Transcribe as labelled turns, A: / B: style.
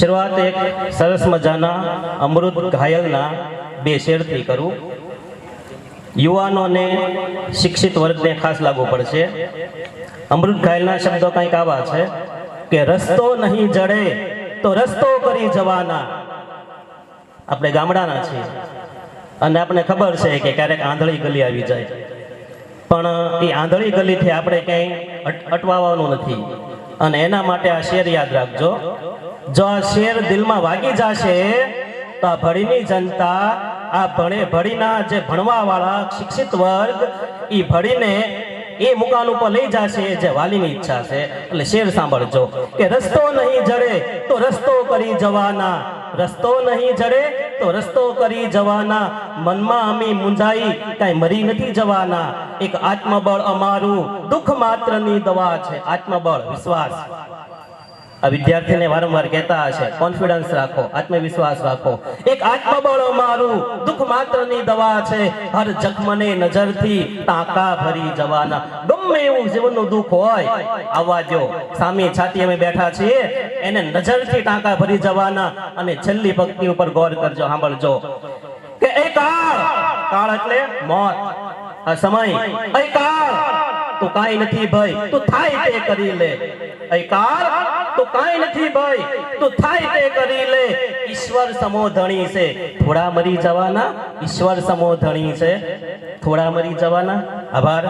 A: શરૂઆત એક સરસ મજાના અમૃત ઘાયલના બે શેરથી કરું. યુવાનોને શિક્ષિત વર્ગને ખાસ લાગુ પડશે. અમૃત ઘાયલના શબ્દો કંઈક આવા છે કે રસ્તો નહીં જડે તો રસ્તો કરી જવાના. આપણે ગામડાના છીએ અને આપણને ખબર છે કે ક્યારેક આંધળી ગલી આવી જાય. પણ એ આંધળી ગલીથી આપણે ક્યાંય અટ- અટવાવાનું નથી. અને એના માટે આ શેર યાદ રાખજો. જો આ શેર દિલમાં વાગી જશે, તો આ ભળીની જનતા, આ ભણે ભળીના જે ભણવાવાળા શિક્ષિત વર્ગ એ ભળીને એ મુકાન ઉપર લઈ જશે જે વાલીની ઈચ્છા છે. એટલે શેર સાંભળજો કે રસ્તો નહીં જડે કરી જવાના. રસ્તો નહીં જડે તો રસ્તો કરી જવાના. મનમાં અમે મુંજાઈ કાંઈ મરી નથી જવાના. એક આત્મબળ અમારું, દુઃખ માત્રની દવા છે. આત્મબળ, વિશ્વાસ. આ વિદ્યાર્થીને વારંવાર કહેતા હશે કોન્ફિડન્સ રાખો, આત્મવિશ્વાસ રાખો. એક આત્મબળો મારું દુઃખ માત્રની દવા છે. હર જખમને નજરથી ટાંકા ભરી જવાના. ગમે એવું જીવનનું દુઃખ હોય, આવવા જો સામે છાતી અમે બેઠા છીએ, એને નજરથી ટાંકા ભરી જવાના અને છેલ્લી ભક્તિ ઉપર ગૌર કરજો, સાંભળજો. કે એ કાળ કાળ એટલે મોત. આ સમય. એ કાળ, તું કાંઈ નથી ભાઈ, તું થાય તે કરી લે. એ કાળ તું કાંઈ નથી ભાઈ. તું થાય તે કરી લે. ઈશ્વર સમો ધણી છે. થોડા મરી જવાના, ઈશ્વર સમો ધણી છે. થોડા મરી જવાના. આભાર.